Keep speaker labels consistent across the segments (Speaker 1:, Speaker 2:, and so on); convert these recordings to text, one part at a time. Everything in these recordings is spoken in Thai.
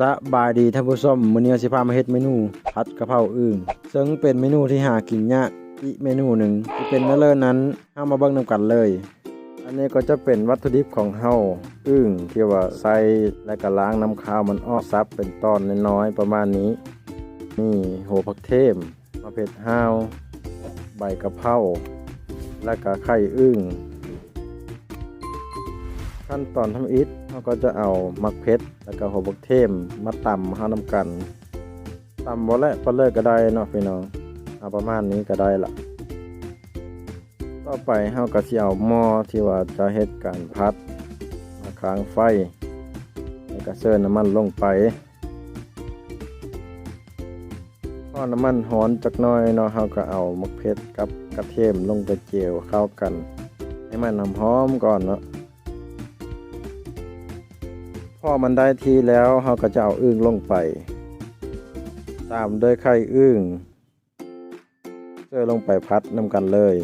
Speaker 1: สบายดีท่านผู้ชมมื้อนี้สิพามาเฮ็ดเมนูผัดกะเพราอึ่งซึ่งเป็นเมนูที่หากินยากอีกเมนูหนึ่งที่เป็นนั่นเลยนั้นเฮามาเบิ่งนํกันเลย อันนี้ก็จะเป็นวัตถุดิบของเฮาอึ่งที่ว่าใส่และก็ล้างน้ำข้าวมันออกซับเป็นตอนน้อยๆประมาณนี้ นี่โหผักเทมมะเผ็ดห้าว ใบกะเพราและก็ไข่อึ่ง ขั้นตอนทำอิฐเราก็จะเอามักเพชรแล้วก็หัวบกเทมมาตำห้าน้ำกันตำบ่และปลาเลิกก็ได้เนาะพี่น้องเอาประมาณนี้ก็ได้ละต่อไปเฮาก็สิเอาหม้อที่ว่าจะเฮ็ดการพัดมาค้างไฟแล้วก็เสิร์น้ำมันลงไปพอน้ำมันร้อนจักหน่อยเนาะเฮาก็เอามักเพชรกับกระเทียมลงไปเจียวเข้ากัน ให้มันน้ำหอมก่อนเนาะ พอมันได้ทีแล้วเราก็จะเอาอึ่งลงไป ตามด้วยไข่อึ่งเจอลงไปพัดนำกันเลย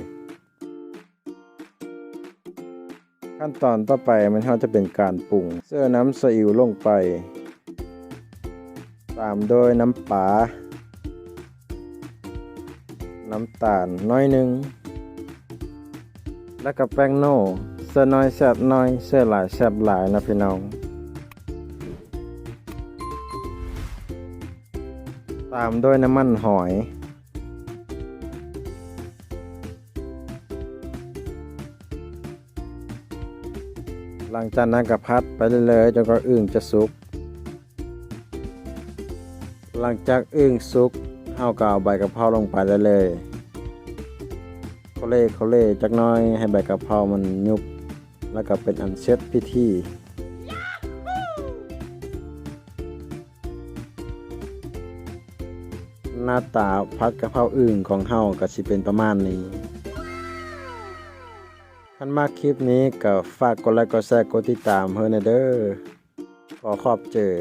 Speaker 1: ขั้นตอนต่อไปมันเขาจะเป็นการปรุงเสื้อน้ำซีอิ๊วลงไป ตามด้วยน้ำปลาน้ำตาลน้อยหนึ่งแล้วก็แป้งโน่เสื้อน้อยแซบน้อยเสื้อหลายแซบหลายนะพี่น้อง ตามด้วยน้ำมันหอย หลังจากนั้นก็พัดไปเรื่อยๆจนกว่าอึ่งจะสุก หลังจากอึ่งสุกเฮาก็เอาใบกะเพราลงไปเลยเลยเขาเล่เขาเล่จักน้อยให้ใบกะเพรามันยุบแล้วก็เป็นอันเสร็จพิธี หน้าตาพัดกะเพราอึ่งของเฮาก็สิเป็นประมาณนี้ท่านมากคลิปนี้ก็ฝากกดไลค์กดแชร์กดติดตามเฮอนเด้อขอขอบเจอ